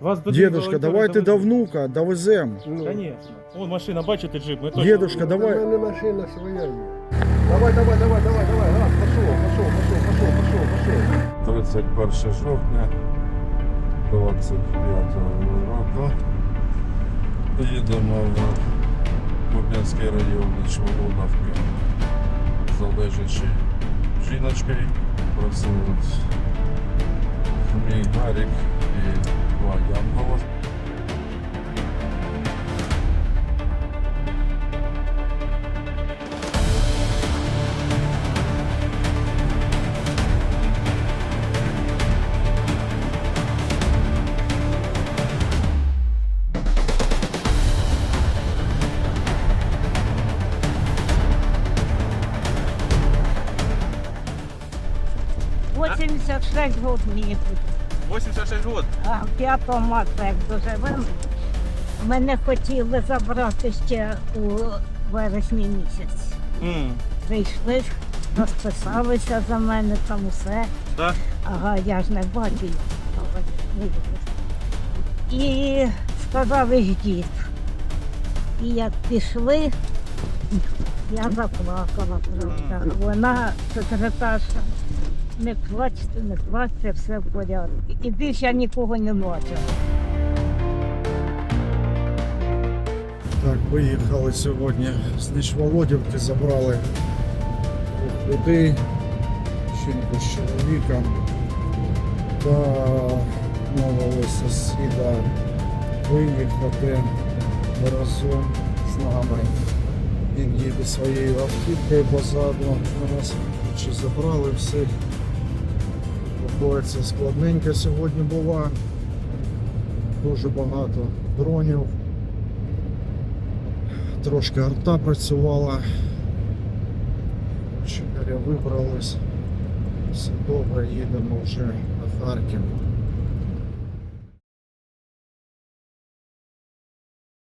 Вас до Дедушка, давайте до внука, довезем. Конечно. Вон машина, бачите джип, ми точно. Дедушка, У давай. мене машина своя є. Давай, давай, давай, давай, давай, раз, пошов, пошов, пошов, пошов, пошов, пошов. 31 жовтня 25 року. Їдемо в Куп'янський район Чволоновки. Залежачи жіночкою. Працюють Гарік і два Янгола. – 86 год мені тут. 86 год. А 5 марта, як доживемо, мене хотіли забрати ще у вересні місяць. М, Прийшли, розписалися за мене, там усе. Да? Ага, я ж не бачу. І сказали ждіть. І як пішли, я заплакала просто. Вона секретарша. Не плачте, не плачте, все в порядку. І більше я нікого не бачила. Так, виїхали сьогодні з Нічволодівки, забрали двох людей, жінку з чоловіком та мовили сусіда виїхати разом з нами. Він їде своєю автівкою позаду. Нас чи забрали всіх. Виходить, складненька сьогодні була. Дуже багато дронів. Трошки арта працювала. Чекаря вибрались. Все добре, їдемо вже на Харків.